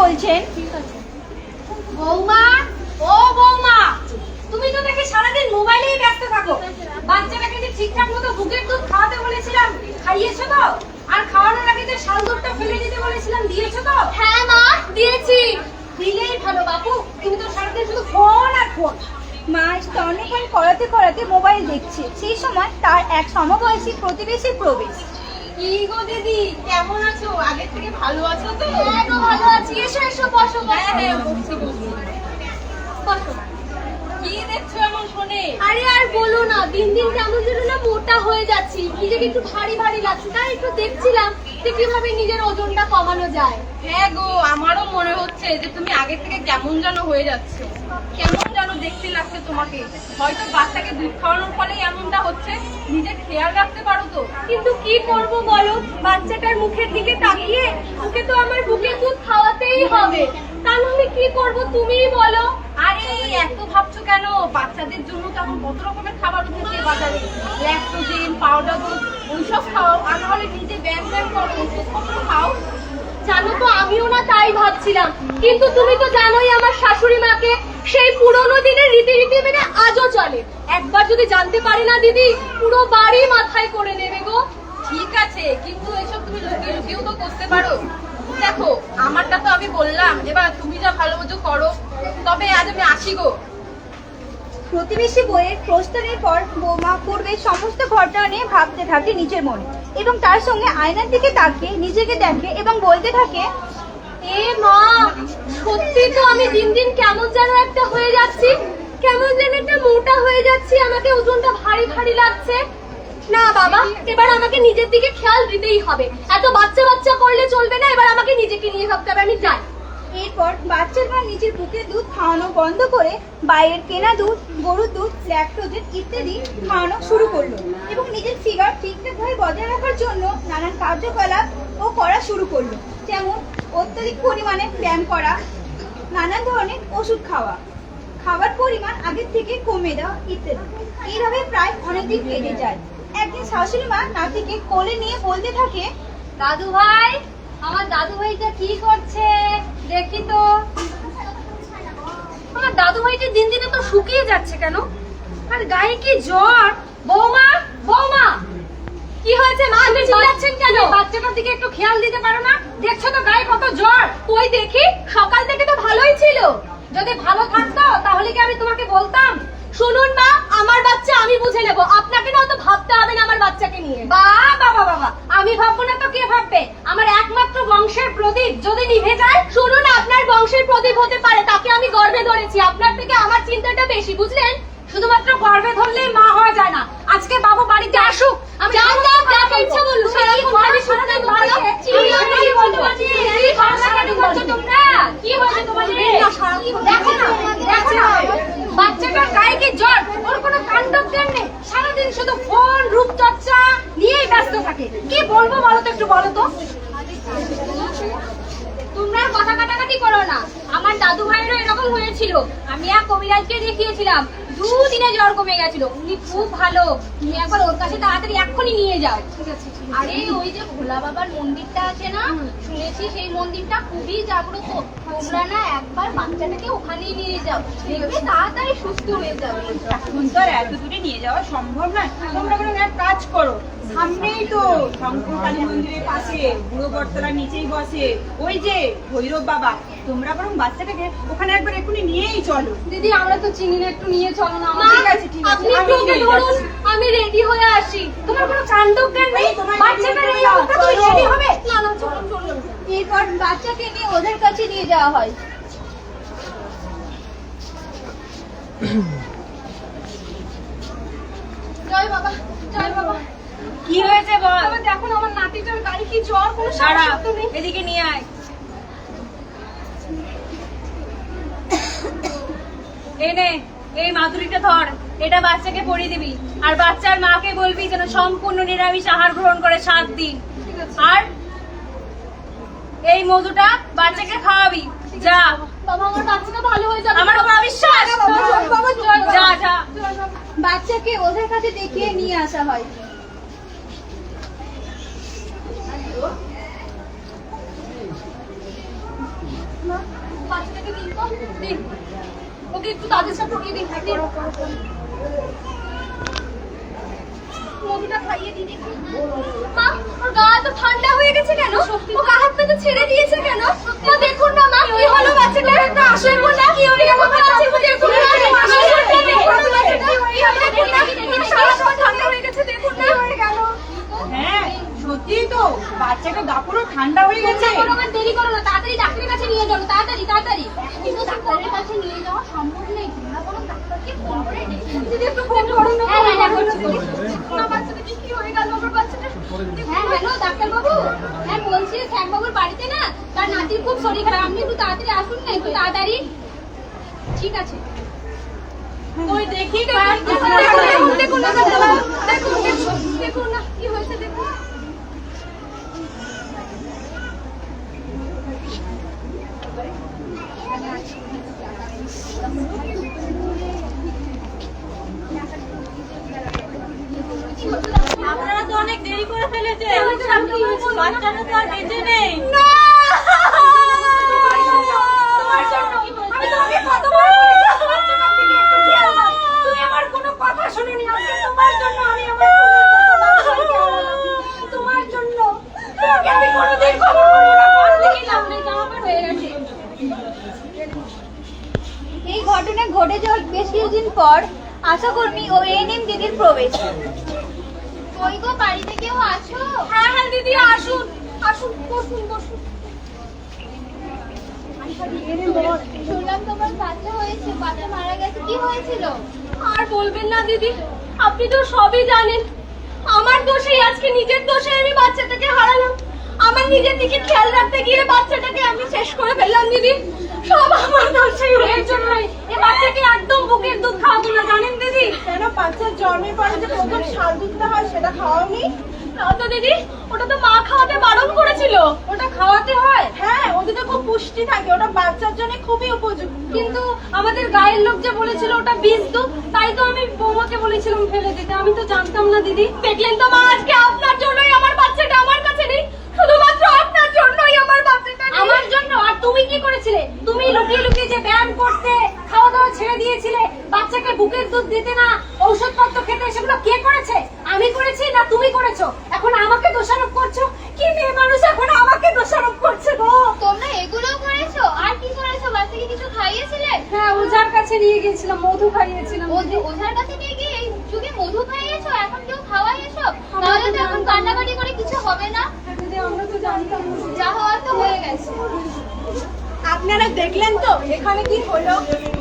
বলছেন? বৌমা ও বৌমা তুমি তো দেখি সারাদিন মোবাইলেই ব্যস্ত থাকো। বাচ্চাটাকে যে ঠিকঠাক মতো বুকের দুধ খাওয়াতে বলেছিলাম খাইয়েছো তো? আর খাওয়ানোর আগে যে শাল দুধটা ফেলে দিতে বলেছিলাম দিয়েছ তো? হ্যাঁ মা দিয়েছি। দিলেই ভালো বাপু। তুমি তো সারাদিন শুধু ফোন আর ফোন। মা স্তন্যপান করাতে করাতে মোবাইল দেখছে। সেই সময় তার এক সমবয়সী প্রতিবেশী প্রবেশ। কি গো দিদি? কেমন আছো? আগের থেকে ভালো আছো তো? হ্যাঁ গো ভালো আছি। এসো এসো বসো। হ্যাঁ হ্যাঁ বসছি বসছি। বসো। কি দেখছ এমন শোনে? আরে আর বলো না দিন দিন কেমন যেন না মোটা হয়ে যাচ্ছি। নিজেকে একটু ভারী ভারী লাগছে। তাই একটু দেখছিলাম যে কীভাবে নিজের ওজনটা কমানো যায়। হ্যাঁ গো আমারও মনে হচ্ছে যে তুমি আগে থেকে কেমন যেন হয়ে যাচ্ছে। কেমন দেখতে লাগছে তোমাকে। হয়তো বাচ্চাকে দুধ খাওয়ানোর ফলে এমনটা হচ্ছে। নিজে খেয়াল রাখতে পারো তো। কিন্তু কি করব বলো? বাচ্চাটার মুখের দিকে তাকিয়ে ওকে তো আমার বুকে দুধ খাওয়াতেই হবে। তা নাহলে কি করব তুমিই বলো। আরে, এত ভাবছ কেন? বাচ্চাদের জন্য তো এখন কত রকমের খাবার উঠেছে বাজারে ল্যাক্টোজেন, পাউডার দুধ, ওইসব খাও আর নাহলে নিজে ব্যায়াম ব্যায়াম করো, ওষুধপত্র খাও। জানো তো, আমিও না তাই ভাবছিলাম। কিন্তু তুমি তো জানোই আমার শাশুড়ি মাকে সেই পুরোনো দিনের রীতিনীতি মেনে আজও চলে। একবার যদি জানতে পারি না দিদি, পুরো বাড়ি মাথায় করে নেবে গো। ঠিক আছে, কিন্তু এসব তুমি লুকিয়ে লুকিয়েও তো করতে পারো। দেখো, আমারটা তো আমি বললাম, এবার তুমি যা ভালো মতো করো, তবে আজ আমি আসি গো। প্রতিবেশী বইয়ের প্রস্তাবের পর বৌমা পূর্বে সমস্ত ঘটনা নিয়ে ভাবতে থাকে নিজের মনে। এবং তার সঙ্গে আয়নার দিকে তাকিয়ে নিজেকে দেখে এবং বলতে থাকে, এ মা, সত্যি তো আমি দিন দিন কেমন যেন একটা হয়ে যাচ্ছি, কেমন যেন একটা মোটা হয়ে যাচ্ছি, আমাকে ওজনটা ভারী ভারী লাগছে। না বাবা, এবার আমাকে নিজের দিকে খেয়াল দিতেই হবে। এত বাচ্চা বাচ্চা করলে চলবে না, এবার আমাকে নিজেকে নিয়ে ভাবতে হবে, আমি যাই। এরপর বাচ্চার মা নিজের বুকের দুধ খাওয়ানো বন্ধ করে বাইরের কেনা দুধ, গরুর দুধ ল্যাক্টোজেন ইত্যাদি খাওয়ানো শুরু করল এবং নিজের ফিগার ঠিকঠাকভাবে বজায় রাখার জন্য নানান কার্যকলাপ ও করা শুরু করল। যেমন অত্যধিক পরিমাণে ব্যায়াম করা, নানান ধরনের ওষুধ খাওয়া, খাবার পরিমাণ আগের থেকে কমে দেওয়া ইত্যাদি। এইভাবে প্রায় অনেকদিন কেটে যায়। একদিন শাশুড়ি মা নাতিকে কোলে নিয়ে বলতে থাকে দাদু ভাই আমার দাদু ভাইটা কি করছে? দেখি তো। আমার দাদু ভাইটি দিন দিনে তো শুকিয়ে যাচ্ছে কেন? আর গায়ে কি জ্বর? বৌমা বৌমা! কি হয়েছে মা? আপনি চিল্লাচ্ছেন কেন? বাচ্চাটার দিকে একটু খেয়াল দিতে পারো না। দেখছ তো গায়ে কত জ্বর? ওই দেখি? সকাল থেকে তো ভালোই ছিল। যদি ভালো থাকতো তাহলে কি আমি তোমাকে বলতাম? শুনুন মা আমার বাচ্চা আমি বুঝে নেব আপনাকে না অত ভাবতে হবে না আমার বাচ্চাকে নিয়ে বাবা বাবা বাবা আমি ভাববো না তো কে ভাববে আমার একমাত্র বংশের প্রদীপ যদি নিভে যায় শুনুন আপনার বংশের প্রদীপ হতে পারে তাকে আমি গর্বে ধরেছি আপনার থেকে আমার চিন্তাটা বেশি বুঝলেন শুধুমাত্র গর্বে ধরলেই মা হওয়া যায় না আজকে বাবু বাড়িতে আসুক আমি কথা যাকে। ইচ্ছা বলুন করবে খালি সারাদিন সারাদিন বাড়ি? বাড়ি? আমি সারাদিন করছ তোমরা? কি হয়েছে তোমাদের? দেখো না, দেখো না। বাচ্চাটার গায়ে কি জ্বর? ওর কোনো কাণ্ড জ্ঞান নেই। সারাদিন শুধু ফোন রূপচর্চা নিয়েই ব্যস্ত থাকে। কি বলব বলো তো একটু বলো তো? তোমরা আর কথা কাটাকাটি করো না। আমার দাদু ভাইয়েরও এরকম হয়েছিল। আমি এক কবিরাজকে দেখিয়েছিলাম। দুদিনে জ্বর কমে গেছিল। উনি খুব ভালো। তুমি একবার ওর কাছে তাড়াতাড়ি এক্ষুনি নিয়ে যাও। আরে ওই যে ভোলা বাবার মন্দিরটা আছে না? শুনেছি সেই মন্দিরটা খুবই জাগ্রত। তোমরা না একবার বাচ্চাটাকে ওখানেই নিয়ে যাও। দেখবে তাড়াতাড়ি সুস্থ হয়ে যাবে। এখন তো আর এত দূরে নিয়ে যাওয়া সম্ভব নয়। তোমরা বরং এক কাজ করো। সামনেই তো শঙ্কর কালী মন্দিরের পাশে বুড়ো বটতলার নিচেই বসে। ওই যে ভৈরব বাবা তোমরা বরং বাচ্চাটাকে ওখানে একবার এক্ষুনি নিয়েই চলো। দিদি আমরা তো চিনি না একটু নিয়ে চলো না। ঠিক আছে, ঠিক আছে। আমি রেডি হয়ে আসি। তোমার কোনো কাণ্ড জ্ঞান নেই তোমার বাচ্চাটার এই চলো, অবস্থা তুই চলো। হবে? না না চলুন চলুন এরপর বাচ্চাকে নিয়ে ওদের কাছে নিয়ে যাওয়া হয়। জয় বাবা জয় বাবা। কি হয়েছে বল? দেখো আমার নাতিটার গায়ে কি জ্বর কোনো সারা এদিকে নিয়ে আয়। এই নে এই মাদুরিটা ধর। এটা বাচ্চাকে পরিয়ে দিবি। আর বাচ্চার মাকে বলবি যেন সম্পূর্ণ নিরামিষ আহার গ্রহণ করে সাত দিন। আর এই মধুটা বাচ্চাকে খাওয়াবি। যা। বাবা আমার বাচ্চাটা ভালো হয়ে যাবে। আমার উপর অবিশ্বাস। বাবা, বাবা, জয় বাবা। যা যা। বাচ্চাকে ওদের কাছে দেখিয়ে নিয়ে আসা হয়। বাচ্চাটাকে দিন দিন। ওকে একটু তাদের সাথে পড়িয়ে দিন দিন মধুটা খাইয়ে দিন একটু। মা ওর গা তো ঠান্ডা হয়ে গেছে কেন? ও গা হাত তো ছেড়ে দিয়েছে কেন? মা দেখুন না মা কি হলো? বাচ্চাটা একটা না কি হলো আমার বাচ্চা দেখুন না দেখুন না দেখুন না সারা সময় ঠান্ডা হয়ে গেছে দেখুন না হয়ে গেল হ্যাঁ সত্যিই তো বাচ্চাটা গা পুরো ঠান্ডা হয়ে গেছে করো আমার দেরি করো না তাড়াতাড়ি ডাক্তারের কাছে নিয়ে যাও তাড়াতাড়ি তাড়াতাড়ি কিন্তু ডাক্তারের কাছে নিয়ে যাওয়া সম্ভব নেই তোমরা কোনো ডাক্তারকে ফোন করে ডেকে নিও। দিদি একটু ফোন করো না হ্যাঁ হ্যাঁ করছি আমার বাচ্চাটা কি কি হয়ে গেল আমার বাচ্চাটা হ্যাঁ হ্যালো ডাক্তার বাবু হ্যাঁ বলছি শ্যামবাবুর বাড়িতে না তার নাতির খুব শরীর খারাপ। আপনি একটু তাড়াতাড়ি আসুন না একটু তাড়াতাড়ি। ঠিক আছে। ওই দেখি দেখুন দেখুন দেখুন না দেখুন দেখুন দেখুন না কি হয়েছে দেখুন আপনারা তো অনেক দেরি করে ফেলেছে বাচ্চাটা তো আর বেঁচে নেই। না! এই ঘটনা ঘটে যাওয়ার বেশ কিছুদিন পর। আশাকর্মী ও এএনএম দিদির প্রবেশ। কই গো বাড়িতে কেউ আছো? হ্যাঁ হ্যাঁ বসুন বসুন শুনলাম তোমার বাচ্চা হয়েছে বাচ্চা মারা গেছে কি হয়েছিল আর বলবেন না দিদি। আপনি তো সবই জানেন। আমার দোষেই আজকে নিজের দোষে আমি বাচ্চাটাকে হারালাম। আমার নিজের দিকে খেয়াল রাখতে গিয়ে বাচ্চাটাকে আমি শেষ করে ফেললাম দিদি। সব আমার দোষেই এর জন্যই। এ বাচ্চাকে একদম বুকের দুধ খাওয়াবো না জানেন দিদি? কেন বাচ্চার জন্মের পরে যে প্রথম শাল দুধটা হয় সেটা খাওয়াওনি? না তো দিদি ওটা তো মা খাওয়াতে বারণ করেছিল। ওটা খাওয়াতে হয়? হ্যাঁ ওদের তো খুব পুষ্টি থাকে ওটা বাচ্চার জন্য খুবই উপযুক্ত। কিন্তু আমাদের গায়ের লোক যে বলেছিল ওটা বীজ দুধ তাই তো আমি বৌমাকে বলেছিলাম ফেলে দিতে। আমি তো জানতাম না দিদি। দেখলেন তো মা আজকে আপনার জন্যই আমার বাচ্চাটা আমার কাছে নেই শুধুমাত্র আপনার জন্যই আমার বাচ্চাটা আমার জন্য? আর তুমি কি করেছিলে? তুমি লুকিয়ে লুকিয়ে যে ব্যায়াম করতে খাওয়া দাওয়া ছেড়ে দিয়েছিলে? বাচ্চাকে বুকের দুধ দিতে না ঔষধপত্র খেতে সেগুলো কে করেছে? আমি করেছি না তুমি করেছ? এখন আমাকে দোষারোপ করছ? কি মেয়ে মানুষ এখন আমাকে দোষারোপ করছে গো? তোমরা এগুলো করেছ? আর কি করেছ? বাচ্চাকে কিছু খাইয়েছিলে? হ্যাঁ ওঝার কাছে নিয়ে গিয়েছিলাম মধু খাইয়েছিলাম ওঝা- ওঝার কাছে নিয়ে গিয়ে এই যুগে মধু খাইয়েছো এখন কেউ খাওয়াই এসব তাহলে তো এখন কান্নাকাটি করে কিছু হবে না দিদি আমরা তো জানতাম না। যা হওয়ার তো হয়ে গেছে আপনারা দেখলেন তো, এখানে কি হলো?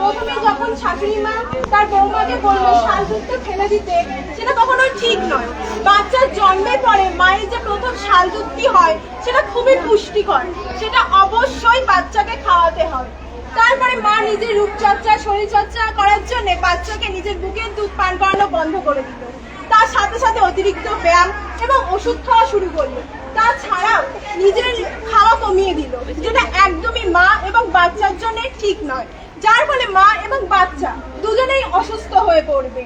প্রথমে যখন শাশুড়ি মা তার বৌমাকে বলল, শাল দুধটা ফেলে দিতে, সেটা কখনো ঠিক নয়। বাচ্চার জন্মের পরে মায়ের যে প্রথম শাল দুধটি হয়, সেটা খুবই পুষ্টিকর। সেটা অবশ্যই বাচ্চাকে খাওয়াতে হবে। তারপরে মা নিজের রূপচর্চা, শরীরচর্চা করার জন্য বাচ্চাকে নিজের বুকের দুধ পান করানো বন্ধ করে দিল। তার সাথে সাথে অতিরিক্ত ব্যায়াম এবং ওষুধ খাওয়া শুরু করল। তাছাড়াও নিজের খাওয়া কমিয়ে দিল, যেটা একদমই মা এবং বাচ্চার জন্য ঠিক নয়। যার ফলে মা এবং বাচ্চা দুজনেই অসুস্থ হয়ে পড়বে।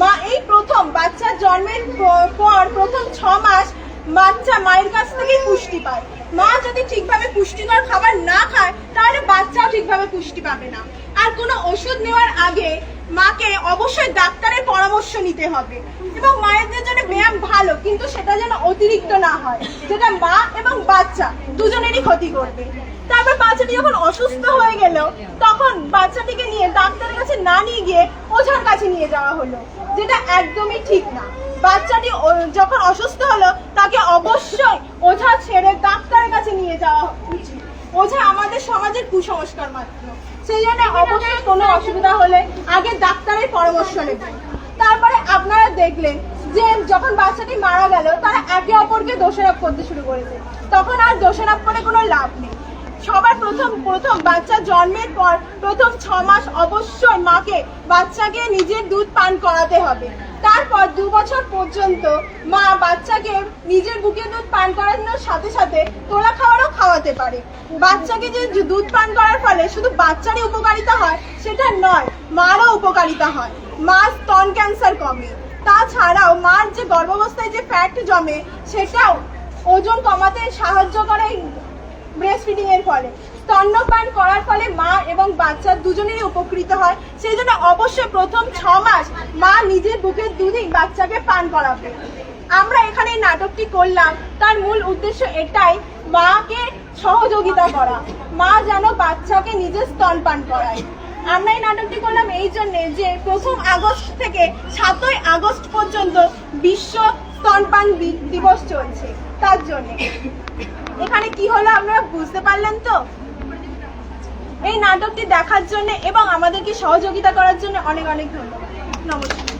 মা এই প্রথম বাচ্চার জন্মের পর প্রথম ছ মাস বাচ্চা মায়ের কাছ থেকেই পুষ্টি পায়। মা যদি ঠিকভাবে পুষ্টিকর খাবার না খায়, তাহলে বাচ্চাও ঠিকভাবে পুষ্টি পাবে না। আর কোনো ওষুধ নেওয়ার আগে মাকে অবশ্যই ডাক্তারের পরামর্শ নিতে হবে। এবং মায়েদের জন্য ব্যায়াম ভালো, কিন্তু সেটা যেন অতিরিক্ত না হয়। যেটা মা এবং বাচ্চা দুজনেরই ক্ষতি করবে। তারপর বাচ্চাটি যখন অসুস্থ হয়ে গেল, তখন বাচ্চাটিকে নিয়ে ডাক্তারের কাছে না নিয়ে গিয়ে ওঝার কাছে নিয়ে যাওয়া হলো, যেটা একদমই ঠিক না। বাচ্চাটি যখন অসুস্থ হলো, তাকে অবশ্যই ওঝা ছেড়ে ডাক্তারের কাছে নিয়ে যাওয়া উচিত। ওঝা আমাদের সমাজের কুসংস্কার মাত্র। সেই জন্য অবশ্যই কোনো অসুবিধা হলে আগে ডাক্তারের পরামর্শ নেবেন তারপরে আপনারা দেখলেন যে যখন বাচ্চাটি মারা গেল, তারা একে অপরকে দোষারোপ করতে শুরু করেছে। তখন আর দোষারোপ করে কোনো লাভ নেই। সবার প্রথম প্রথম বাচ্চা জন্মের পর প্রথম ছ মাস অবশ্যই মাকে, বাচ্চাকে নিজের দুধ পান করাতে হবে। তারপর দু বছর পর্যন্ত মা বাচ্চাকে নিজের বুকে দুধ পান করানোর সাথে সাথে তোলা খাওয়ারও খাওয়াতে পারে। বাচ্চাকে যে দুধ পান করার ফলে শুধু বাচ্চারই উপকারিতা হয়, সেটা নয়, মারও উপকারিতা হয়। মা স্তন ক্যান্সার কমে। তাছাড়াও মার যে গর্ভাবস্থায় যে ফ্যাট জমে, সেটাও ওজন কমাতে সাহায্য করে ব্রেস্ট ফিডিং এর ফলে। স্তন্যপান করার ফলে মা এবং বাচ্চা দুজনেই উপকৃত হয়। সেই জন্য অবশ্যই প্রথম ছ মাস মা নিজের বুকের দুধই বাচ্চাকে পান করাবে। আমরা এখানে নাটকটি করলাম। তার মূল উদ্দেশ্য এটাই, মাকে সহযোগিতা করা। মা যেন বাচ্চাকে নিজের স্তন পান করায়। আমরা এই নাটকটি করলাম এই জন্যে যে প্রথম আগস্ট থেকে সাতই আগস্ট পর্যন্ত বিশ্ব স্তনপান দিবস চলছে। তার জন্য। এখানে কি হলো আপনারা বুঝতে পারলেন তো? এই নাটকটি দেখার জন্য এবং আমাদেরকে সহযোগিতা করার জন্য অনেক অনেক ধন্যবাদ। নমস্কার।